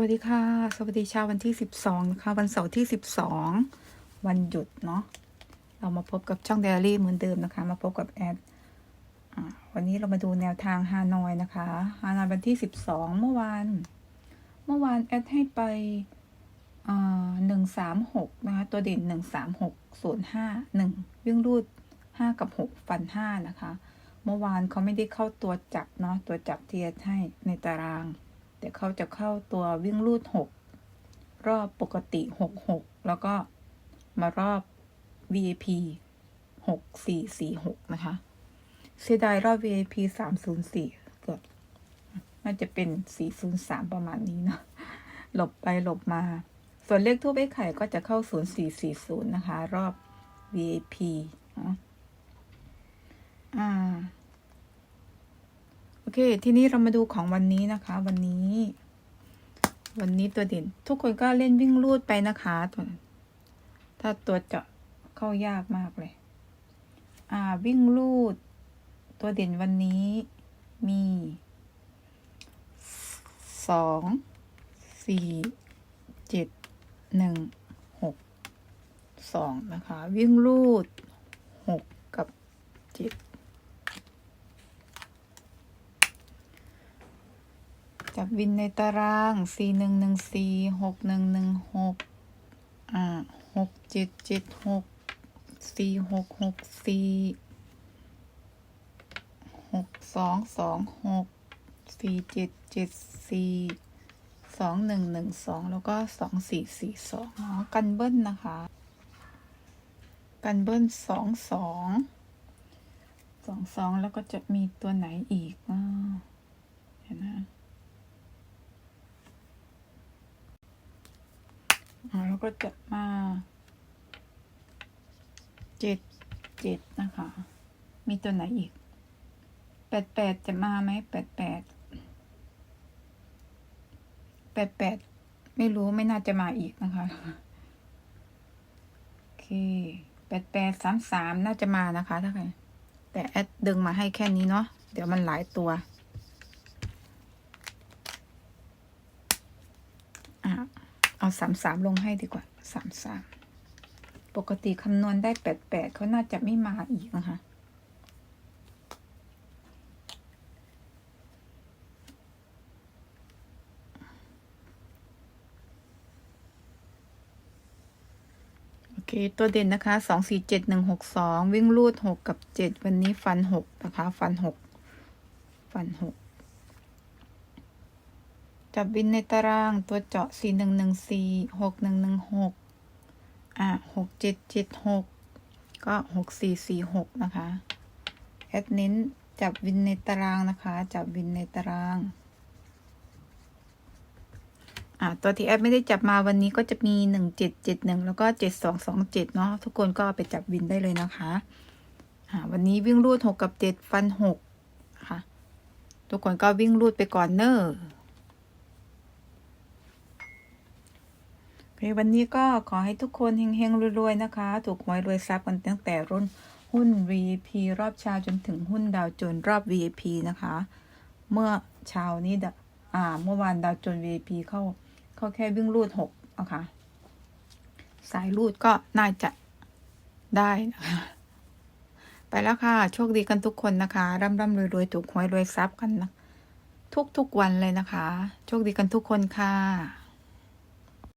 วัสดีค่ะ สวัสดีเช้าวันที่ 12 นะคะ วันเสาร์ที่ 12 วันหยุดเนาะเรามาพบกับช่องเดลี่เหมือนเดิมนะคะ มาพบกับแอดวันนี้เรามาดูแนวทางฮานอยนะคะฮานอยวันที่ 12 เมื่อวานเมื่อวานแอดให้ไปหนึ่งสามหกนะคะ ตัวเด่นหนึ่งสามหกศูนย์ห้าหนึ่งวิ่งรูดห้ากับหกฟันห้านะคะ เมื่อวานเขาไม่ได้เข้าตัวจับเนาะตัวจับเที่แอดให้ในตาราง แต่เขาจะเข้าตัววิ่งรูดหกรอบปกติหกหกแล้วก็มารอบ VIP หกสี่สี่หกนะคะ เสียดายรอบ VIP สามศูนย์สี่เกือบน่าจะเป็นสี่ศูนย์สามประมาณนี้เนาะหลบไปหลบมา ส่วนเลขทูบไอ้ไข่ก็จะเข้าศูนย์สี่สี่ศูนย์นะคะ รอบ VIP อ่า เค ทีนี้เรามาดูของวันนี้นะคะ วันนี้ วันนี้ตัวเด่น ทุกคนก็เล่นวิ่งรูดไปนะคะตัวถ้าตัวเจาะเข้ายากมากเลย อ่า วิ่งรูด ตัวเด่นวันนี้มีสองสี่เจ็ดหนึ่งหกสองนะคะ วิ่งรูดหกกับเจ็ด จับวินในตารางสี่หนึ่งหนึ่งสี่หกหนึ่งหนึ่งหกอ่าหกเจ็ดเจ็ ดหกสี่หกหกสี่หกสองสองหกสี่เจ็ดเจ็ดสี่สองหนึ่งหนึ่งสองแล้วก็สองสี่สี่สองอ๋อกันเบิ้ลนะคะ กันเบิ้ลสองสองสองสองแล้วก็จะมีตัวไหนอีกอ่าเห็นนะ อ่า แล้วก็จะมาเจ็ดเจ็ดนะคะ มีตัวไหนอีกแปดแปดจะมาไหมแปดแปดแปดแปดไม่รู้ไม่น่าจะมาอีกนะคะโอเคแปดแปดสามสามน่าจะมานะคะถ้าใครแต่แอดดึงมาให้แค่นี้เนาะเดี๋ยวมันหลายตัว อะ เอาสามสามลงให้ดีกว่าสามสามปกติคำนวณได้แปดแปดเขาน่าจะไม่มาอีกนะคะโอเค ตัวเด่นนะคะสองสี่เจ็ดหนึ่งหกสองวิ่งรูดหกกับเจ็ดวันนี้ฟันหกนะคะ ฟันหกฟันหก จับวินในตารางตัวเจาะสี่หนึ่งหนึ่งสี่หกหนึ่งหนึ่งหกอะหกเจ็ดเจ็ดหกก็หกสี่สี่หกนะคะ แอดเน้นจับวินในตารางนะคะ จับวินในตาราง อะ ตัวที่แอดไม่ได้จับมาวันนี้ก็จะมีหนึ่งเจ็ดเจ็ดหนึ่งแล้วก็เจ็ดสองสองเจ็ดเนาะทุกคนก็เอาไปจับวินได้เลยนะคะ อ่าวันนี้วิ่งรูดหกกับเจ็ดฟันหกค่ะ ทุกคนก็วิ่งรูดไปก่อนเนอะ โอเค วันนี้ก็ขอให้ทุกคนเฮงๆรวยๆนะคะ ถูกหวยรวยทรัพย์กันตั้งแต่รุ่นหุ้น VIP รอบเช้าจนถึงหุ้นดาวโจนรอบ VIP นะคะ เมื่อเช้านี้ดอ่าเมื่อวานดาวโจน VIP เข้าเข้าแค่วิ่งรูดหกเอาค่ะสายรูดก็น่าจะได้นะคะไปแล้วค่ะ โชคดีกันทุกคนนะคะร่ำร่ำรวยรวยถูกหวยรวยทรัพย์กันนะทุกๆวันเลยนะคะ โชคดีกันทุกคนค่ะ